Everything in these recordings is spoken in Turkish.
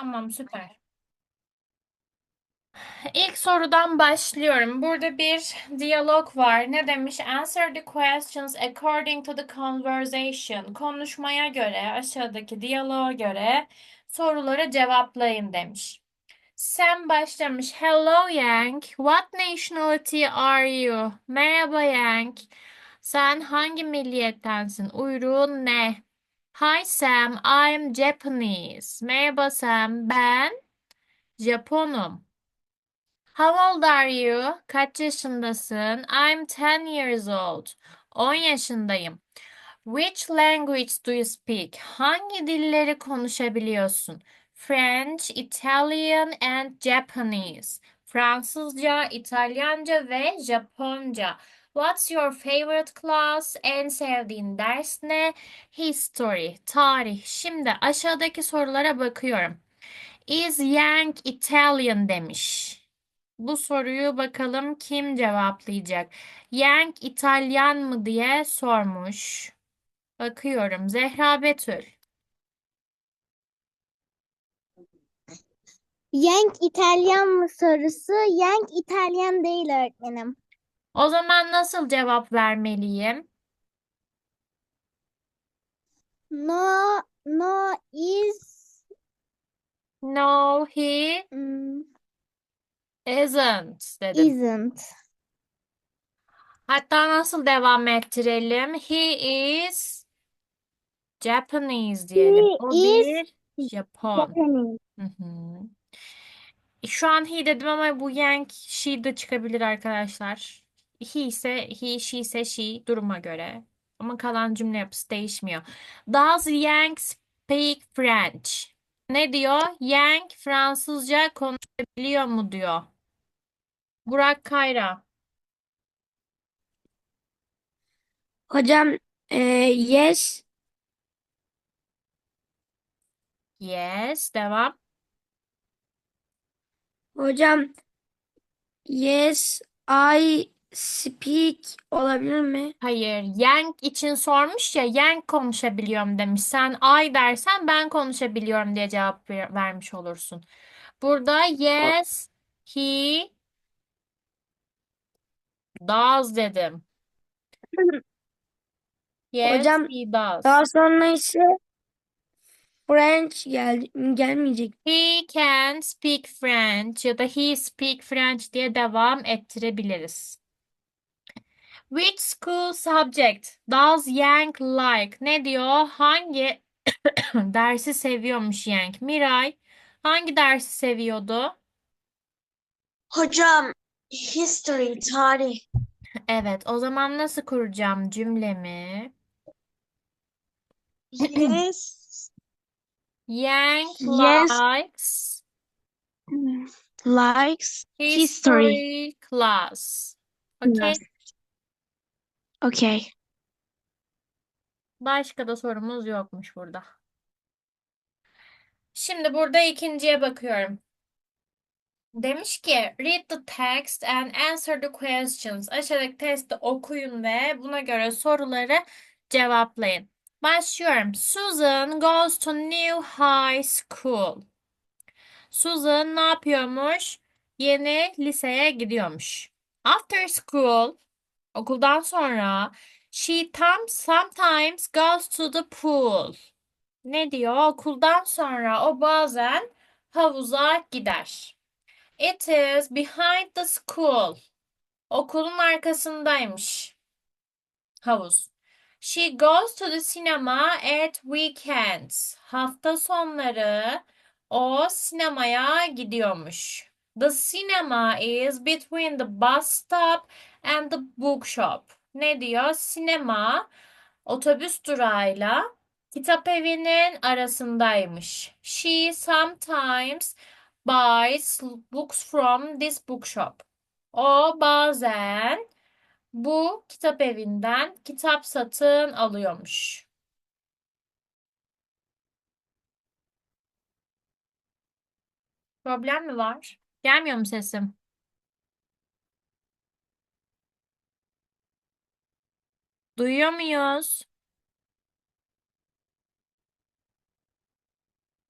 Tamam, süper. İlk sorudan başlıyorum. Burada bir diyalog var. Ne demiş? Answer the questions according to the conversation. Konuşmaya göre, aşağıdaki diyaloğa göre soruları cevaplayın demiş. Sam başlamış. Hello Yang. What nationality are you? Merhaba Yang. Sen hangi milliyettensin? Uyruğun ne? Hi Sam, I'm Japanese. Merhaba Sam, ben Japonum. How old are you? Kaç yaşındasın? I'm 10 years old. 10 yaşındayım. Which language do you speak? Hangi dilleri konuşabiliyorsun? French, Italian and Japanese. Fransızca, İtalyanca ve Japonca. What's your favorite class? En sevdiğin ders ne? History, tarih. Şimdi aşağıdaki sorulara bakıyorum. Is Yang Italian demiş. Bu soruyu bakalım kim cevaplayacak? Yang İtalyan mı diye sormuş. Bakıyorum. Zehra Betül. Yang İtalyan mı sorusu? Yang İtalyan değil öğretmenim. O zaman nasıl cevap vermeliyim? No, no is No, he mm, isn't dedim. isn't. Hatta nasıl devam ettirelim? He is Japanese diyelim. He O is bir Japon. Japanese. Hı hı. Şu an he dedim ama bu yang she de çıkabilir arkadaşlar. He ise he, she ise she duruma göre. Ama kalan cümle yapısı değişmiyor. Does Yang speak French? Ne diyor? Yang Fransızca konuşabiliyor mu diyor. Burak Kayra. Hocam e, yes Yes. Devam. hocam yes I speak olabilir mi? Hayır. Yang için sormuş ya. Yang konuşabiliyorum demiş. Sen I dersen ben konuşabiliyorum diye cevap ver- vermiş olursun. Burada yes he does dedim. Yes Hocam he does. daha sonra ise French gel gelmeyecek. He can speak French ya da he speak French diye devam ettirebiliriz. Which school subject does Yang like? Ne diyor? Hangi dersi seviyormuş Yang? Miray, hangi dersi seviyordu? Hocam history, tarih. Evet, o zaman nasıl kuracağım cümlemi? Yes. Yang Yes. likes Likes history. history class. Okay. Yes. Okay. Başka da sorumuz yokmuş burada. Şimdi burada ikinciye bakıyorum. Demiş ki read the text and answer the questions. Aşağıdaki testi okuyun ve buna göre soruları cevaplayın. Başlıyorum. Susan goes to new high school. Susan ne yapıyormuş? Yeni liseye gidiyormuş. After school, okuldan sonra she tam- sometimes goes to the pool. Ne diyor? Okuldan sonra o bazen havuza gider. It is behind the school. Okulun arkasındaymış havuz. She goes to the cinema at weekends. Hafta sonları o sinemaya gidiyormuş. The cinema is between the bus stop and the bookshop. Ne diyor? Sinema otobüs durağıyla kitap evinin arasındaymış. She sometimes buys books from this bookshop. O bazen bu kitap evinden kitap satın alıyormuş. Problem mi var? Gelmiyor mu sesim? Duyuyor muyuz?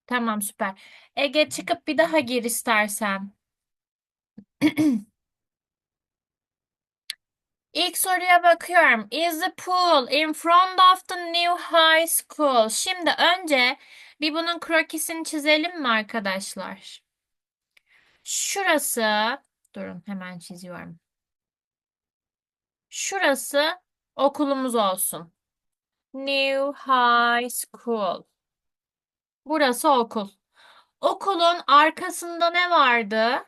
Tamam süper. Ege çıkıp bir daha gir istersen. İlk soruya bakıyorum. Is the pool in front of the new high school? Şimdi önce bir bunun krokisini çizelim mi arkadaşlar? Şurası, durun hemen çiziyorum. Şurası okulumuz olsun. New High School. Burası okul. Okulun arkasında ne vardı?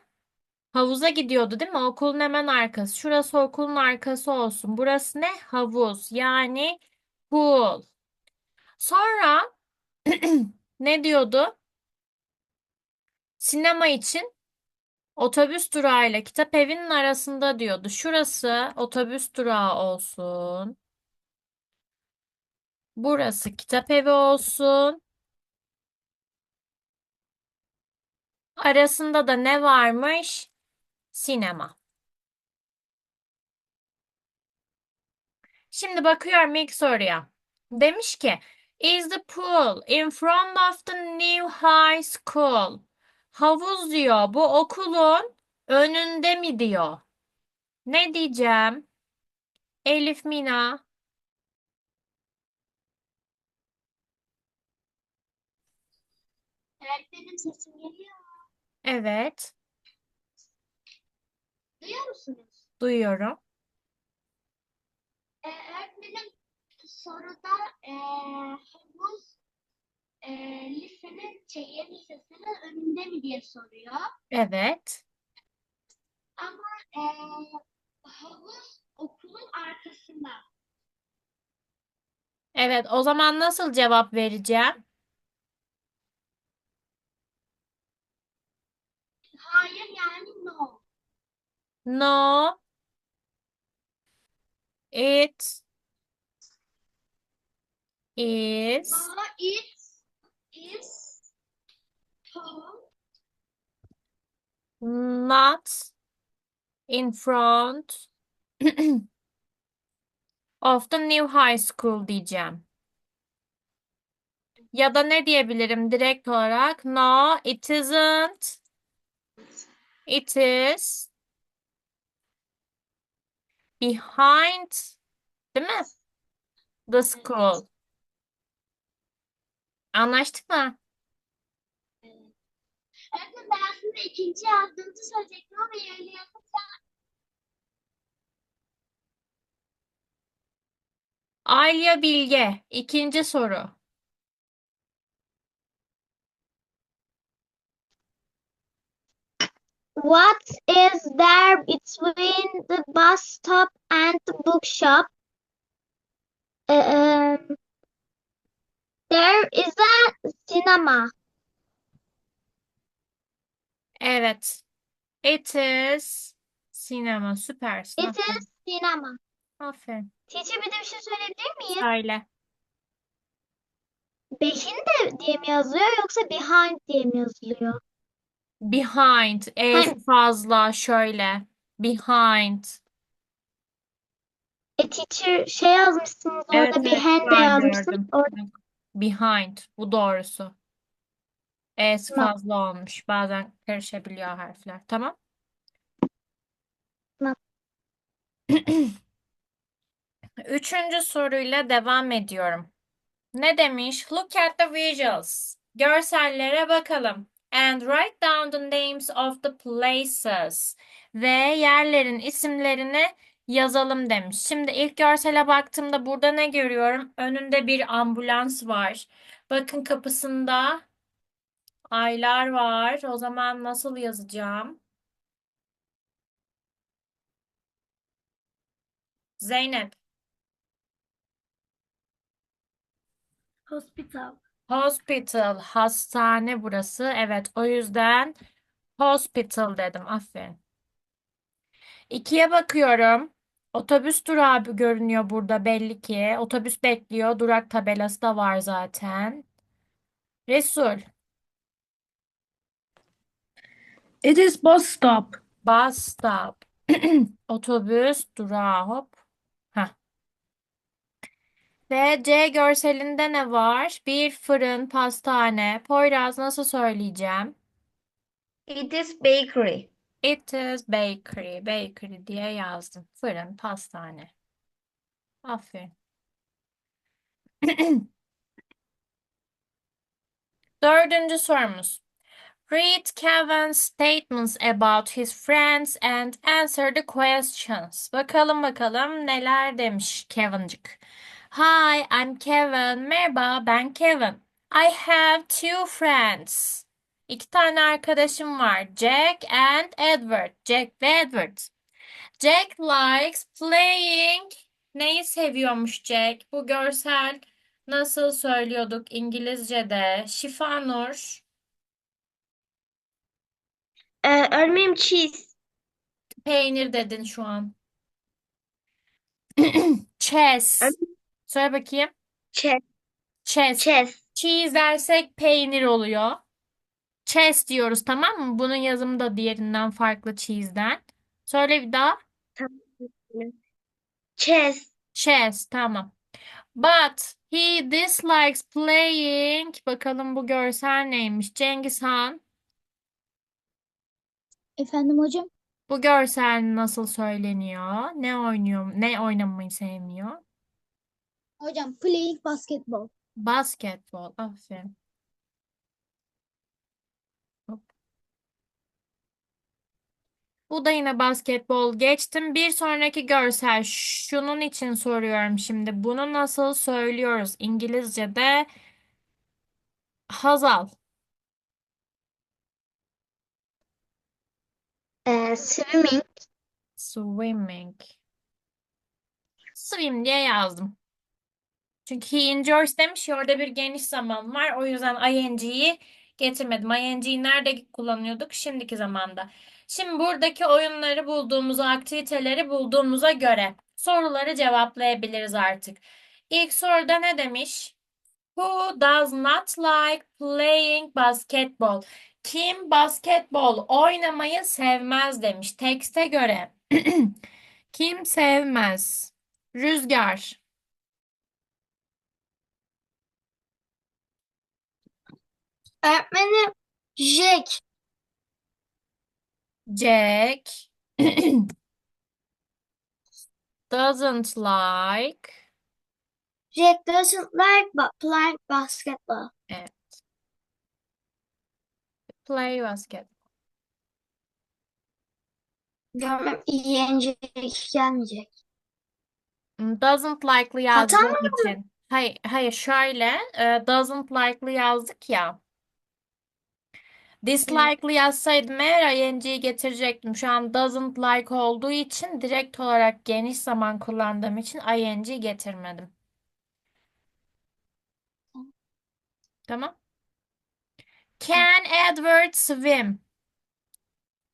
Havuza gidiyordu değil mi? Okulun hemen arkası. Şurası okulun arkası olsun. Burası ne? Havuz. Yani pool. Sonra ne diyordu? Sinema için otobüs durağıyla kitap evinin arasında diyordu. Şurası otobüs durağı olsun. Burası kitap evi olsun. Arasında da ne varmış? Sinema. Şimdi bakıyorum ilk soruya. Demiş ki, Is the pool in front of the new high school? Havuz diyor. Bu okulun önünde mi diyor? Ne diyeceğim? Elif Mina. Öğretmenim sesim geliyor. Evet, Duyuyor musunuz? duyuyorum. Ee, öğretmenim soruda ee, havuz ee, lisenin şey, lisesinin önünde mi diye soruyor. Evet. Ama ee, havuz okulun arkasında. Evet, o zaman nasıl cevap vereceğim? Hayır yani no. No, it is No it is not in front of the new high school diyeceğim. Ya da ne diyebilirim direkt olarak? No, it isn't. It is behind, değil mi? The school. Anlaştık mı? Öğretmenim ben aslında ikinci yazdığınızı söyleyecektim ama öyle yapınca Alya Bilge. İkinci soru. What is there between the bus stop and the bookshop? Um, there is a cinema. Evet. It is sinema. Süpersin. It Aferin. is cinema. Aferin. Teacher bir de bir şey söyleyebilir miyim? Söyle. Behind diye mi yazılıyor yoksa behind diye mi yazılıyor? Behind. E'si fazla. Şöyle. Behind. E teacher şey yazmışsınız orada evet, behind de şu an yazmışsınız. gördüm. Orada. Behind. Bu doğrusu. E'si Tamam. fazla olmuş. Bazen karışabiliyor harfler. Tamam. Tamam. Üçüncü soruyla devam ediyorum. Ne demiş? Look at the visuals. Görsellere bakalım. And write down the names of the places. Ve yerlerin isimlerini yazalım demiş. Şimdi ilk görsele baktığımda burada ne görüyorum? Önünde bir ambulans var. Bakın kapısında aylar var. O zaman nasıl yazacağım? Zeynep. Hospital. Hospital, hastane burası. Evet, o yüzden hospital dedim. Aferin. İkiye bakıyorum. Otobüs durağı görünüyor burada belli ki. Otobüs bekliyor. Durak tabelası da var zaten. Resul, It is bus stop. bus stop. Otobüs durağı hop. Heh. Ve C görselinde ne var? Bir fırın, pastane. Poyraz nasıl söyleyeceğim? It is bakery. It is bakery. Bakery diye yazdım. Fırın, pastane. Aferin. Dördüncü sorumuz. Read Kevin's statements about his friends and answer the questions. Bakalım bakalım neler demiş Kevincik. Hi, I'm Kevin. Merhaba, ben Kevin. I have two friends. İki tane arkadaşım var. Jack and Edward. Jack ve Edward. Jack likes playing. Neyi seviyormuş Jack? Bu görsel nasıl söylüyorduk İngilizce'de? Şifanur. Ee, örneğin cheese. Peynir dedin şu an. Chess. Söyle bakayım. Chess. Chess. Chess. Cheese dersek peynir oluyor. Chess diyoruz tamam mı? Bunun yazımı da diğerinden farklı cheese'den. Söyle bir daha. Chess. Chess tamam. But he dislikes playing. Bakalım bu görsel neymiş? Cengiz Han. Efendim hocam? Bu görsel nasıl söyleniyor? Ne oynuyor? Ne oynamayı sevmiyor? Hocam playing basketball. Basketbol. Aferin. Bu da yine basketbol. Geçtim. Bir sonraki görsel. Şunun için soruyorum şimdi. Bunu nasıl söylüyoruz? İngilizce'de Hazal. Ee, swimming. Swimming. Swim diye yazdım. Çünkü he enjoys demiş ya orada bir geniş zaman var. O yüzden ing'yi getirmedim. ing'yi nerede kullanıyorduk? Şimdiki zamanda. Şimdi buradaki oyunları bulduğumuza, aktiviteleri bulduğumuza göre soruları cevaplayabiliriz artık. İlk soruda ne demiş? Who does not like playing basketball? Kim basketbol oynamayı sevmez demiş. Tekste göre. Kim sevmez? Rüzgar. Öğretmenim Jack. Jack doesn't like Jack doesn't like but playing basketball. play basket. Görmem iyiyince gelmeyecek. Hmm, Doesn't like'lı Hata mı yazdığım için. Hayır, hayır şöyle e, doesn't like'lı yazdık ya. Dislike'lı yazsaydım eğer ing'yi getirecektim. Şu an doesn't like olduğu için direkt olarak geniş zaman kullandığım için ing getirmedim. Tamam. Can Edward swim?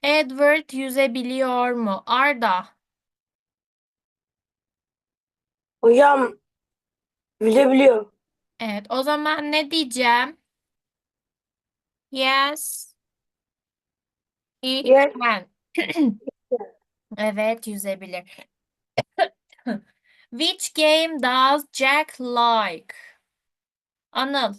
Edward yüzebiliyor mu? Arda. Hocam bilebiliyor. Evet, o zaman ne diyeceğim? Yes, he Yes. can. Evet, yüzebilir. Which game does Jack like? Anıl.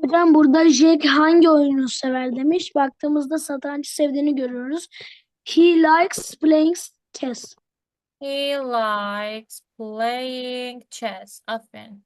Hocam burada Jack hangi oyunu sever demiş. Baktığımızda satranç sevdiğini görüyoruz. He likes playing chess. He likes playing chess. Aferin.